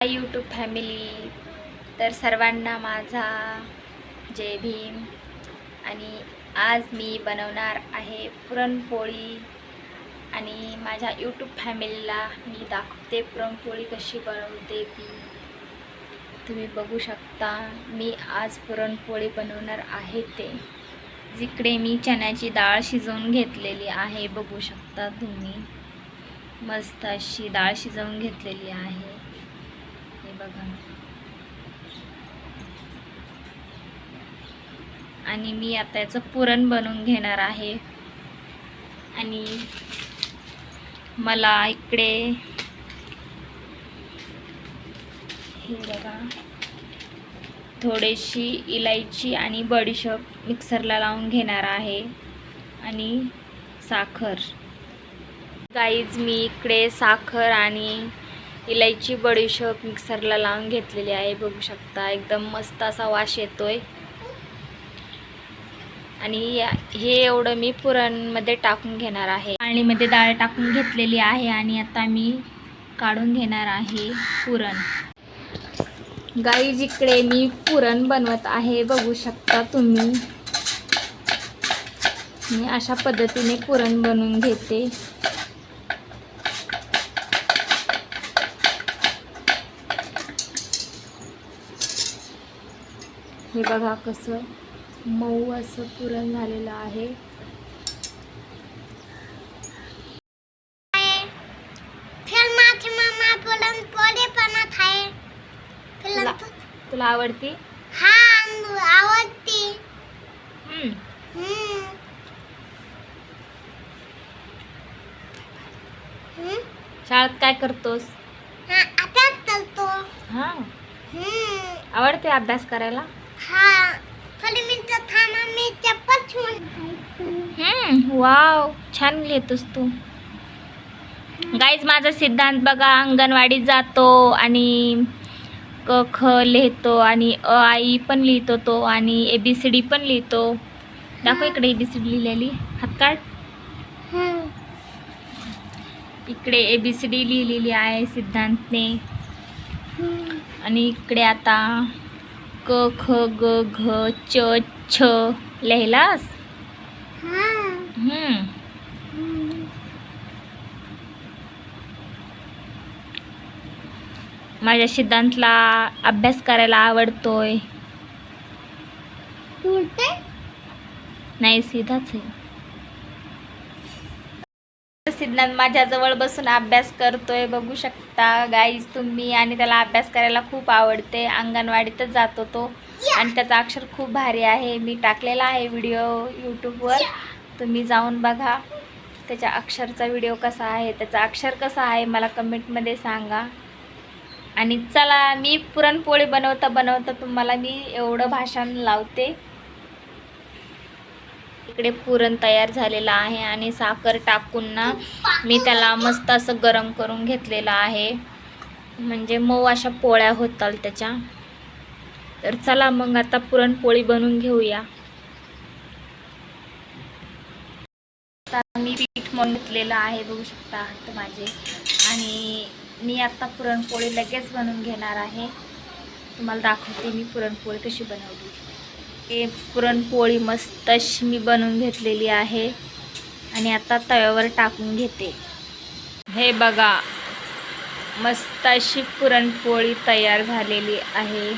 YouTube family तर सर्वांना माझा जय भीम. आणि आज मी बनवणार आहे पुरणपोळी आणि माझ्या यूट्यूब फॅमिलीला मी दाखवते पुरणपोळी कशी बनवते ती. तुम्ही बघू शकता मी आज पुरणपोळी बनवणार आहे ते. जिकडे मी चण्याची डाळ शिजवून घेतलेली आहे बघू शकता तुम्ही. मस्त अशी डाळ शिजवून घेतलेली आहे. बघा आणि मी आता याचं पुरण बनवून घेणार आहे. आणि मला इकडे हे बघा. थोडीशी इलायची आणि बडीशोप मिक्सरला लावून घेणार आहे. आणि साखर. गाईज मी इकडे साखर आणि इलायची बडीशोप मिक्सरला लावून घेतलेली आहे बघू शकता. एकदम मस्त असा वास येतोय. आणि हे एवढं मी पुरणमध्ये टाकून घेणार आहे. पाणीमध्ये डाळ टाकून घेतलेली आहे आणि आता मी काढून घेणार आहे पुरण. गाई जिकडे मी पुरण बनवत आहे बघू शकता तुम्ही. मी अशा पद्धतीने पुरण बनवून घेते. हे बघा कसं मऊ असं पुरण झालेलं आहे. तुला तुला आवडती? हा. शाळेत काय करतोस? हा हां. आवडते अभ्यास करायला? हा थोडी मिनिटं थांबा मी चप्पल ठेवून वाव छान लिहितोस तू. गाईज माझा सिद्धांत बघा अंगणवाडीत जातो आणि क ख लिहितो आणि अ आई पण लिहितो तो आणि ए बी सी डी पण लिहितो. दाखव इकडे ए बी सी डी लिहिलेली. हातकाळ इकडे ए बी सी डी लिहिलेली आहे सिद्धांतने. आणि इकडे आता क ख ग घ च छ लिहिलास हा. माझ्या सिद्धांतला अभ्यास करायला आवडतोय? नाही सीधाच आहे सिद्धांत माझ्याजवळ बसून अभ्यास करतोय बघू शकता. गाईज तुम्ही आणि त्याला अभ्यास करायला खूप आवडते. अंगणवाडीतच जातो तो. आणि त्याचं अक्षर खूप भारी आहे. मी टाकलेला आहे व्हिडिओ यूट्यूबवर तुम्ही जाऊन बघा. त्याच्या अक्षरचा व्हिडिओ कसा आहे त्याचं अक्षर कसं आहे मला कमेंटमध्ये सांगा. आणि चला मी पुरणपोळी बनवता बनवता तुम्हाला मी एवढं भाषण लावते. इकडे पुरण तयार झालेलं आहे आणि साखर टाकून ना मी त्याला मस्त असं गरम करून घेतलेलं आहे. म्हणजे मऊ अशा पोळ्या होताल त्याच्या. तर चला मग आता पुरणपोळी बनवून घेऊया. आता मी पीठ म्हणून घेतलेलं आहे बघू शकता हात माझे. आणि मी आता पुरणपोळी लगेच बनवून घेणार आहे. तुम्हाला दाखवते मी पुरणपोळी कशी बनवली. हे पुरणपोळी मस्त अशी मी बनवून घेतलेली आहे. आणि आता तव्यावर टाकून घेते. हे बघा मस्त अशी पुरणपोळी तयार झालेली आहे.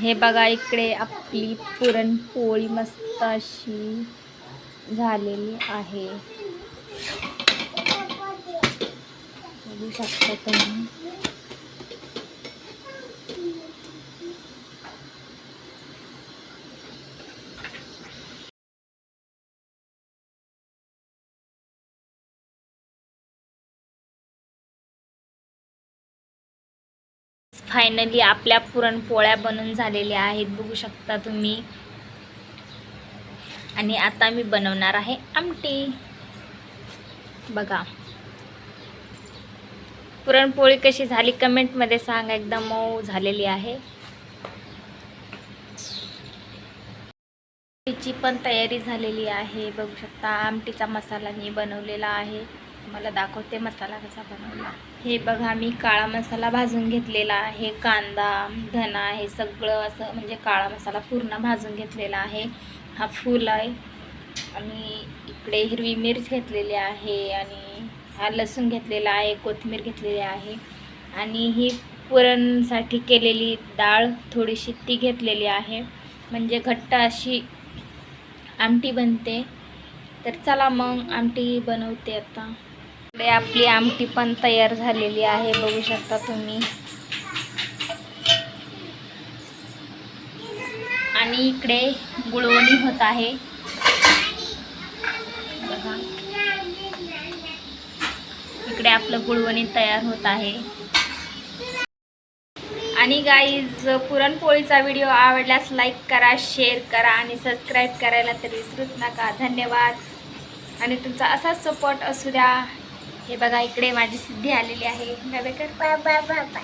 हे बघा इकडे आपली पुरणपोळी मस्त अशी झालेली आहे. बघू शकता तुम्ही. फायनली आपल्या पुरणपोळ्या बनून झालेल्या आहेत. बघू शकता तुम्ही. आणि आता मी बनवणार आहे आमटी. बघा. पुरणपोळी कशी झाली कमेंटमध्ये सांगा. एकदम मऊ झालेली आहे. तिची पण तयारी झालेली आहे. बघू शकता आमटीचा मसाला मी बनवलेला आहे. तुम्हाला दाखवते मसाला कसा बनवला. हे बघा मी काळा मसाला भाजून घेतलेला आहे कांदा धना हे सगळं असं म्हणजे काळा मसाला पूर्ण भाजून घेतलेला आहे. हा फूल आहे. आणि इकडे हिरवी मिरच घेतलेली आहे आणि हा लसूण घेतलेला आहे कोथिंबीर घेतलेली आहे. आणि ही पुरणसाठी केलेली डाळ थोडीशी ती घेतलेली आहे. म्हणजे घट्ट अशी आमटी बनते. तर चला मग आमटी बनवते आता. इकडे आपली आमटी पण तयार झालेली आहे बघू शकता तुम्ही. आणि इकडे गुळवणी होत आहे. बघा इकडे आपलं गुळवणी तयार होत आहे. आणि गाईज पुरणपोळीचा व्हिडिओ आवडल्यास लाईक करा शेअर करा आणि सबस्क्राईब करायला तर विसरूच नका. धन्यवाद. आणि तुमचा असाच सपोर्ट असू द्या. हे बघा इकडे माझी सिद्धी आलेली आहे. Navekar bye bye bye bye